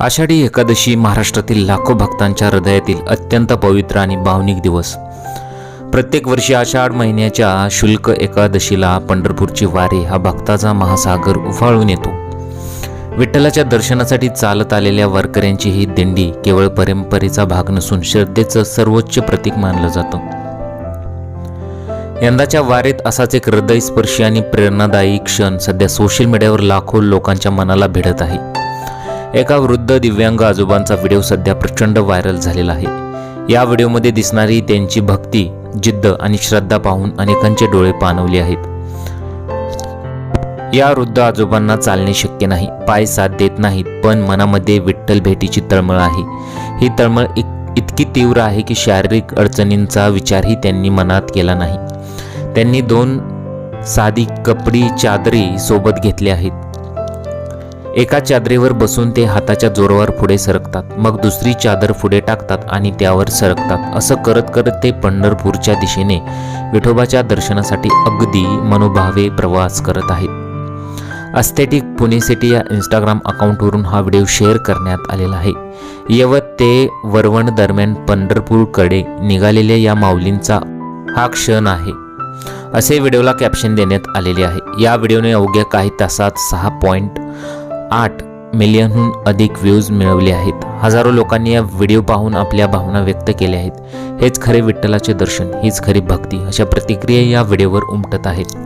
आषाढी एकादशी महाराष्ट्रातील लाखो भक्तांच्या हृदयातील अत्यंत पवित्र आणि भावनिक दिवस. प्रत्येक वर्षी आषाढ महिन्याच्या शुल्क एकादशीला पंढरपूरची वारी हा भक्ताचा महासागर उफाळून येतो. विठ्ठलाच्या दर्शनासाठी चालत आलेल्या वारकऱ्यांची ही दिंडी केवळ परंपरेचा भाग नसून श्रद्धेचं सर्वोच्च प्रतीक मानलं जातं. यंदाच्या वारीत असाच एक हृदयस्पर्शी आणि प्रेरणादायी क्षण सध्या सोशल मीडियावर लाखो लोकांच्या मनाला भिडत आहे. एका वृद्ध दिव्यांग आजोबांचा व्हिडिओ सध्या प्रचंड व्हायरल झालेला आहे. या व्हिडिओमध्ये दिसणारी त्यांची भक्ती जिद्द आणि श्रद्धा पाहून अनेकांचे डोळे पाणवले आहेत. या वृद्ध आजोबांना चालणे शक्य नाही पाय साथ देत नाहीत पण मनामध्ये विठ्ठल भेटीची तळमळ आहे. ही तळमळ इत- इतकी तीव्र आहे की शारीरिक अडचणींचा विचारही त्यांनी मनात केला नाही. त्यांनी दोन साधी कपडी चादरी सोबत घेतल्या आहेत. एका चादरीवर बसून ते हाताच्या जोरावर पुढे सरकतात. मग दुसरी चादर पुढे टाकतात आणि त्यावर सरकतात. असं करत करत ते पंढरपूरच्या दिशेने विठोबाच्या दर्शनासाठी अगदी मनोभावे प्रवास करत आहेत. अस्थेटिक पुणे सिटी या इंस्टाग्राम अकाउंटवरून हा व्हिडिओ शेअर करण्यात आलेला आहे. यवत ते वरवण दरम्यान पंढरपूरकडे निघालेल्या या माऊलींचा हा क्षण आहे. असे व्हिडिओला कॅप्शन देण्यात आलेले आहे. या व्हिडिओने अवघ्या काही तासात सहा पॉईंट आठ मिलियनहून अधिक व्ह्यूज मिळवले आहेत. हजारो लोकांनी या व्हिडिओ पाहून आपल्या भावना व्यक्त केल्या आहेत. हेच खरे विठ्ठलाचे दर्शन हीच खरी भक्ती अशा प्रतिक्रिया या व्हिडिओवर उमटत आहेत.